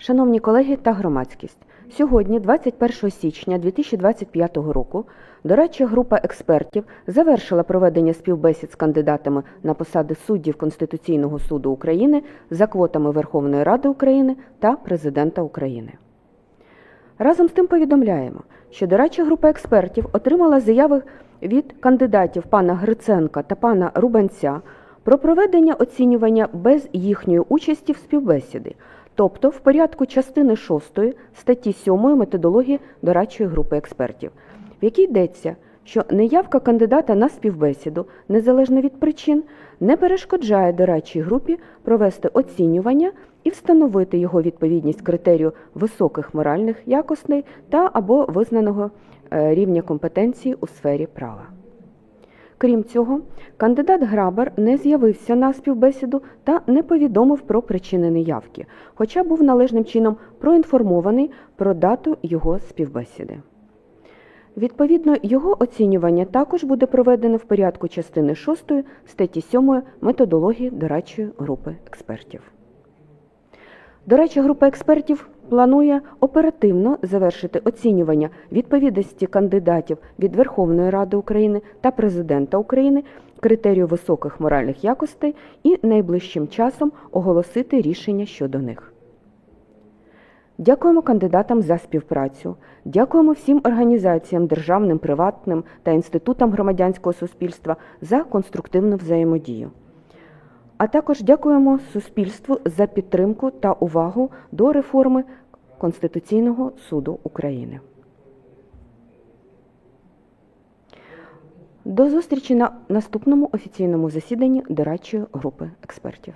Шановні колеги та громадськість, сьогодні, 21 січня 2025 року, дорадча група експертів завершила проведення співбесід з кандидатами на посади суддів Конституційного суду України за квотами Верховної Ради України та Президента України. Разом з тим повідомляємо, що дорадча група експертів отримала заяви від кандидатів пана Гриценка та пана Рубанця про проведення оцінювання без їхньої участі в співбесіди, тобто в порядку частини 6 статті 7 методології дорадчої групи експертів, в якій йдеться, що неявка кандидата на співбесіду, незалежно від причин, не перешкоджає дорадчій групі провести оцінювання і встановити його відповідність критерію високих моральних якостей та або визнаного е, рівня компетенції у сфері права. Крім цього, кандидат Грабар не з'явився на співбесіду та не повідомив про причини неявки, хоча був належним чином проінформований про дату його співбесіди. Відповідно, його оцінювання також буде проведено в порядку частини 6 статті 7 методології дорадчої групи експертів. Дорадча група експертів планує оперативно завершити оцінювання відповідності кандидатів від Верховної Ради України та Президента України критерію високих моральних якостей і найближчим часом оголосити рішення щодо них. Дякуємо кандидатам за співпрацю. Дякуємо всім організаціям, державним, приватним та інститутам громадянського суспільства за конструктивну взаємодію. А також дякуємо суспільству за підтримку та увагу до реформи Конституційного суду України. До зустрічі на наступному офіційному засіданні дорадчої групи експертів.